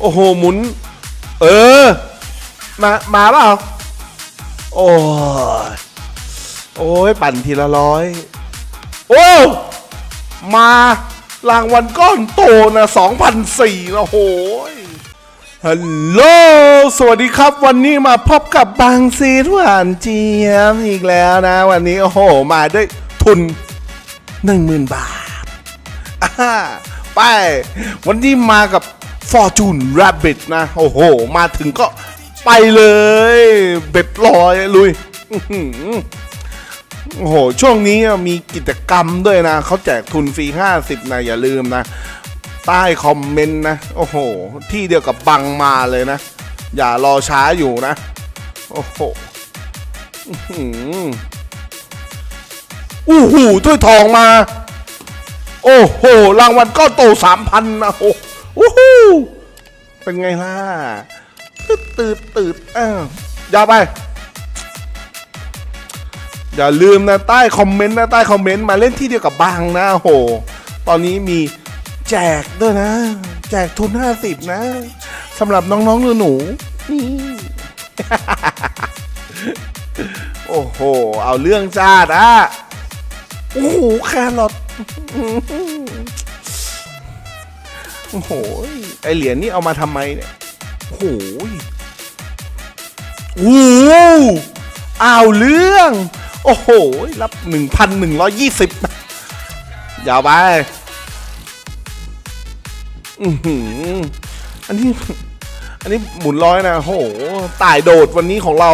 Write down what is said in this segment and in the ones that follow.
โอ้โหหมุน เออ มามาเปล่าโอ้ยโอ้ยปั่นทีละร้อย โอ้มารางวัลก้อนโตนะ2,004นะโหยฮัลโหล สวัสดีครับวันนี้มาพบกับบางซีทหวานเจี๊ยมอีกแล้วนะ วันนี้ โอ้โห มาด้วยทุน 10,000 บาทอ่าไป วันนี้มากับ Fortune Rabbit นะ โอ้โห มาถึงก็ไปเลย เบ็ดลอยลุยโอ้โห ช่วงนี้มีกิจกรรมด้วยนะ เขาแจกทุนฟรี 50 นะ อย่าลืมนะ ใต้คอมเมนต์นะ โอ้โห ที่เดียวกับบังมาเลยนะ อย่ารอช้าอยู่นะ โอ้โหอู้หูถ้วยทองมา โอ้โห รางวัลก้อนโตสามพันนะโอ้โอ้ โหเป็นไงล่ะตืดตืดตืดอ้าวอย่าไป อย่าลืมนะใต้คอมเมนต์นะใต้คอมเมนต์มาเล่นที่เดียวกับบางนะโห ตอนนี้มีแจกด้วยนะ แจกทุน 50 นะสำหรับน้องๆหนูๆนี่ โอ้โห เอาเรื่องจ้าดอะโอ้โหแครอท โอ้โห ไอเหรียญนี่เอามาทำไมเนี่ย โอ้โหโอ้โหเอาเรื่อง โอ้โห รับ1,120นะยาวไป อือหือ อันนี้ อันนี้หมุนร้อยนะโอ้โหตายโดดวันนี้ของเรา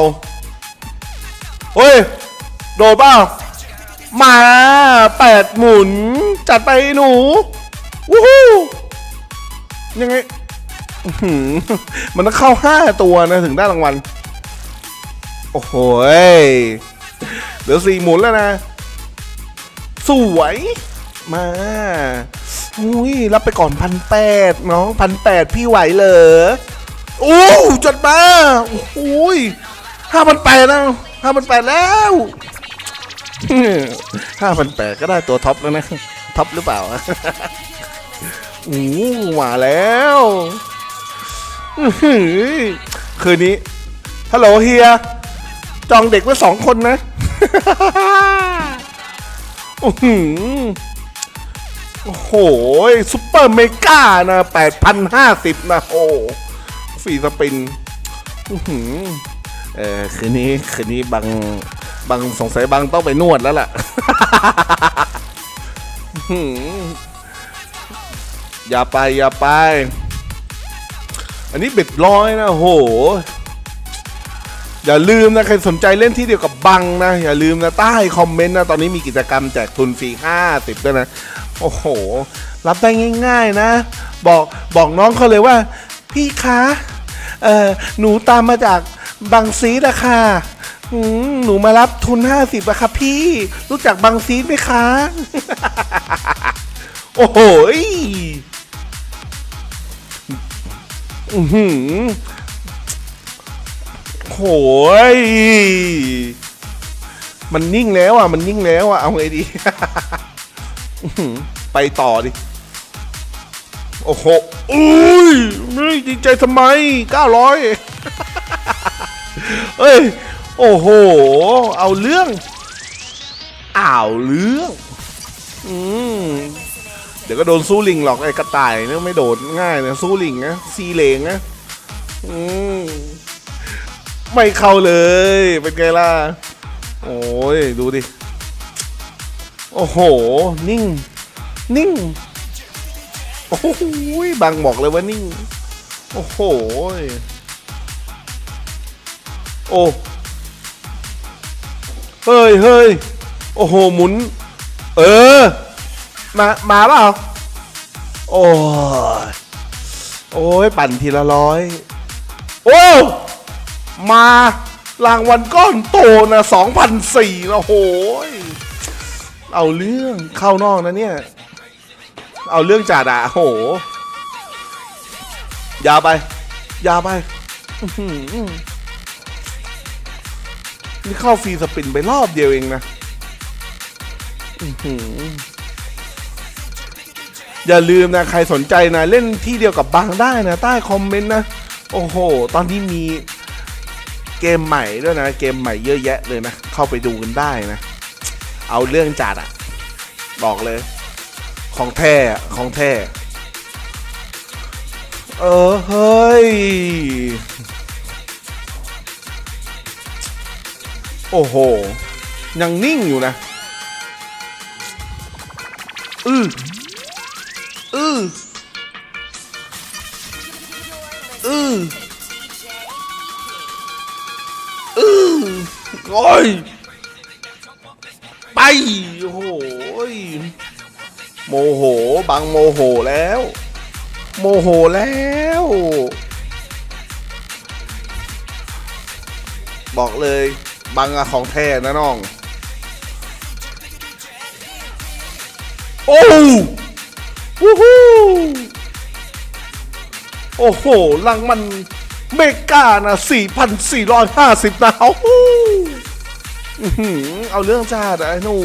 เฮ้ย โดดเปล่ามาแปดหมุน จัดไปหนู วู้ฮู้ ยังไงมันต้องเข้าห้าตัวนะถึงได้รางวัล โอ้โหเหลือสี่หมุนแล้วนะ สวย มาอุ้ยรับไปก่อนพันแปดน้องพันแปดพี่ไหวเหรอโอ้จัดมาโอ้ยห้าพันแปดแล้วห้าพันแปดแล้วห้าพันแปดก็ได้ตัวท็อปแล้วนะ ท็อปหรือเปล่า อ้มาแล้วคืนนี้ฮัลโหลเฮีย จองเด็กไว้สองคนนะโอ้โห้ซุปเปอร์เมกานะแปดพันห้าสิบนะโอ้ฟรีสปินเออคืนนี้คืนนี้บางบางสงสัยบางต้องไปนวดแล้วล่ะ อย่าไปอย่าไป อันนี้เบ็ดร้อยนะโห อย่าลืมนะใครสนใจเล่นที่เดียวกับบังนะ อย่าลืมนะใต้คอมเมนต์นะตอนนี้มีกิจกรรมแจกทุนฟรี50ด้วยนะ โอ้โห รับได้ง่าย ๆนะ บอกบอกน้องเขาเลยว่า พี่คะเออหนูตามมาจากบังซีดอะค่ะหนูมารับทุน 50อะค่ะพี่ รู้จักบังซีดไหมคะ โอ้โห อือหือโหยมันนิ่งแล้วอะ มันนิ่งแล้วอะ เอาไงดีอื้อหือไปต่อดิ โอ้โห อุ้ยไม่ดีใจทำไม900เอ้ย โอ้โห เอาเรื่องอ้าวเรื่อง อืม เดี๋ยวก็โดนสู้ลิงหรอกไอ้กระต่ายเนี่ยไม่โดดง่ายนะสู้ลิงนะซีเลงนะอืมไม่เข้าเลย เป็นไงล่ะ โอ้ยดูดิ โอ้โห นิ่ง นิ่ง โอ้โหบางบอกเลยว่านิ่ง โอ้โห โอ้เฮ้ยเฮ้ยโอ้โห หมุน เออ มา มาเปล่า โอ้ยโอ้ย ปั่นทีละร้อย โอ้ มารางวัลก้อนโตนะสองพันสี่นะโหยเอาเรื่องเข้านอกนะเนี่ย เอาเรื่องจัดอะโห ยาไป ยาไปนี่เข้าฟรีสปินไปรอบเดียวเองนะ อือหือ อย่าลืมนะใครสนใจนะเล่นที่เดียวกับบังได้นะ ใต้คอมเมนต์นะ โอ้โห ตอนนี้มีเกมใหม่ด้วยนะ เกมใหม่เยอะแยะเลยนะ เข้าไปดูกันได้นะ เอาเรื่องจัดอะบอกเลย ของแท้ของแท้เออ เฮ้ย โอ้โห ยังนิ่งอยู่นะ อืออื โอ้ยไปโอ้โหยโมโหบังโมโหแล้ว โมโหแล้วบอกเลยบังอะของแท้นะน้อง โอ้วู้ฮู้โอ้โหลังมันเมกานะ 4,450นะโอ้โหอื้อหือ เอาเรื่องจ้าดอะไอ้หนู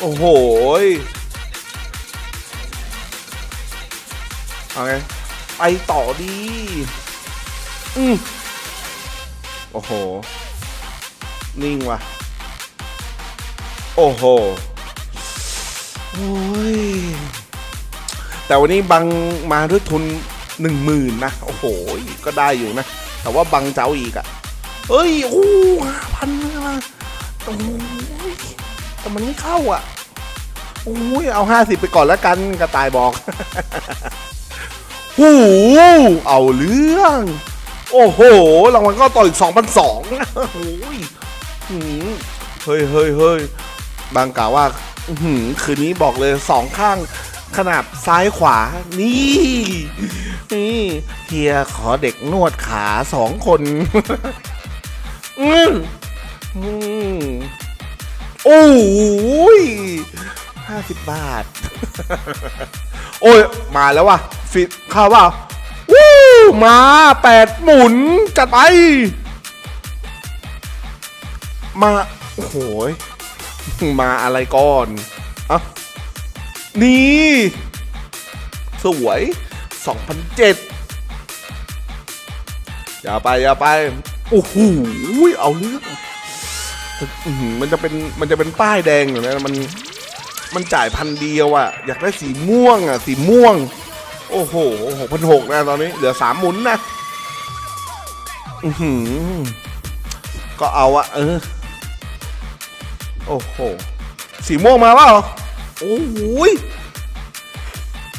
โอ้โหยเอาไงไปต่อดีอืมโอ้โห นิ่งว่ะ โอ้โหโอ้ยแต่วันนี้บังมาด้วยทุนหนึ่งหมื่นนะ โอ้โห ก็ได้อยู่นะ แต่ว่าบังเจ้าอีกอะ่ะ เอ้ยโอ้ห้าพันนะโอ้ยแต่มันไม่เข้าอะโอ้ยเอาห้าสิบไปก่อนแล้วกันกระต่ายบอกหูเอาเรื่อง โอ้โหรางวัลก็ต่ออีกสองพันสองโอ้ยหืมเฮ้ยเฮ้ยเฮ้ยบางกล่าวว่าคืนนี้บอกเลยสองข้างขนาดซ้ายขวา นี่นี่เฮียขอเด็กนวดขาสองคน อืมอืมโอ้ยห้าสิบบาท โอ้ย มาแล้วว่ะฟิตข้าเปล่าวู้มาแปดหมุน จัดไป มา โอ้โหยมาอะไรก่อนอะนี่ สวย 2007อย่าไป อย่าไป โอ้โหเอาเรื่องมันจะเป็นมันจะเป็นป้ายแดงอยู่นะมันมันจ่ายพันเดียวอะอยากได้สีม่วงอะสีม่วง โอ้โหหกพันหกนะตอนนี้ เหลือสามหมุนนะอือหือก็เอาอะเออ โอ้โห สีม่วงมาเปล่าโอ้โหย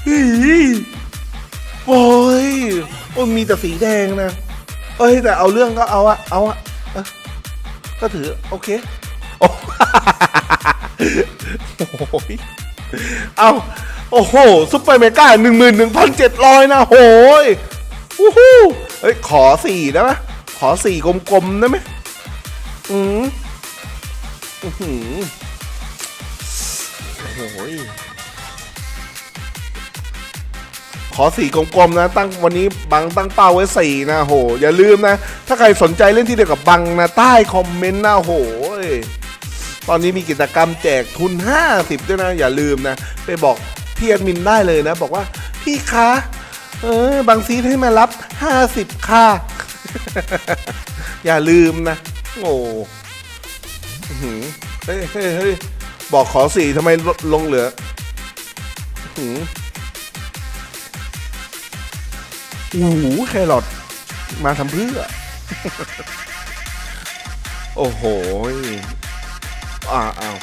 อีโอ้ยโอ้ยมีแต่สีแดงนะ เอ้ยแต่เอาเรื่องก็เอาอะเอาอะเออก็ถือโอเคโอ้โอ้ยเอาโอ้โหซุปเปอร์เมกาหนึ่งหมื่นหนึ่งพันเจ็ดร้อยนะโหยวู้ฮู้เฮ้ยขอสี่ได้ไหมขอสี่กลมๆได้ไหมอืมอือหือโอ้โห ขอสี่กลมๆนะ ตั้งวันนี้บังตั้งเป้าไว้สี่นะโห อย่าลืมนะ ถ้าใครสนใจเล่นที่เดียวกับบังนะ ใต้คอมเมนต์นะโหตอนนี้มีกิจกรรมแจกทุน 50 ด้วยนะ อย่าลืมนะ ไปบอกพี่แอดมินได้เลยนะ บอกว่าพี่คะ เออบางซีให้มารับ 50 ค่ะ อย่าลืมนะโอ้หือเฮ้ยเฮ้ยบอกขอสี่ทำไมลลงเหลืออื้อหือ โอ้โหแครอทมาทำเพื่อ โอ้โหอ่าอ้าว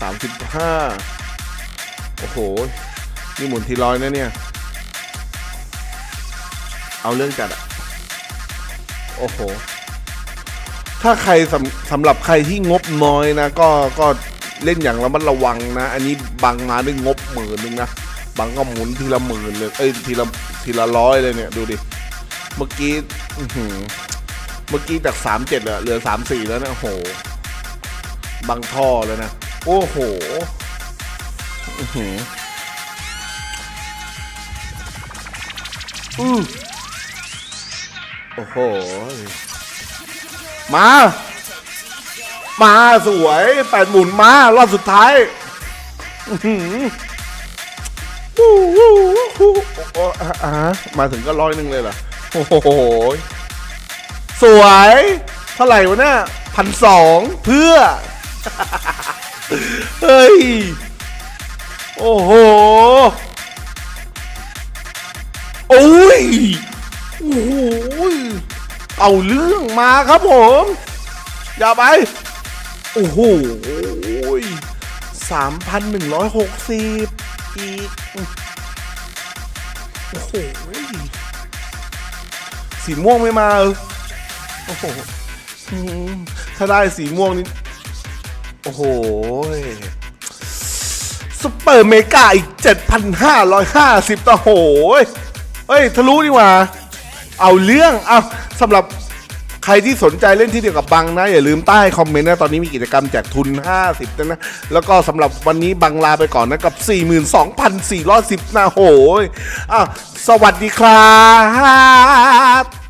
สามสิบห้าโอ้โห นี่หมุนทีร้อยนะเนี่ย เอาเรื่องจัดอะโอ้โห ถ้าใครสำสำหรับใครที่งบน้อยนะ ก็ก็เล่นอย่างระมัดระวังนะ อันนี้บังมาด้วยงบหมื่นนึงนะ บังก็หมุนทีละหมื่นเลยเอ้ยทีละทีละร้อยเลยเนี่ยดูดิเมื่อกี้เมื่อกี้จากสามเจ็ดเหลือสามสี่แล้วนะโอ้โหบังท่อเลยนะ โอ้โหอือโอ้โห มา มาสวยแปดหมุนมารอบสุดท้าย อือ วู้วู้วู้โอ้อะอะมาถึงก็ร้อยหนึ่งเลยเหรอโอ้โหสวยเท่าไหร่วะเนี่ยพันสองเพื่อ เฮ้ย โอ้โหโอ้ยโอ้โหเอาเรื่องมาครับผม อย่าไป โอ้โหสามพันหนึ่งร้อยหกสิบ อีก โอ้โห สีม่วงไม่มาเออโอ้โห ถ้าได้สีม่วงนี่โอ้โหซุปเปอร์เมกาอีก 7,550ต่อโหยเฮ้ย ทะลุดีกว่า เอาเรื่อง เอาสำหรับ ใครที่สนใจเล่นที่เดียวกับบังนะ อย่าลืมใต้คอมเมนต์นะตอนนี้มีกิจกรรมแจกทุน 50นะนะ แล้วก็สำหรับวันนี้บังลาไปก่อนนะกับ 42,410นะโหยอ้าวสวัสดีครับ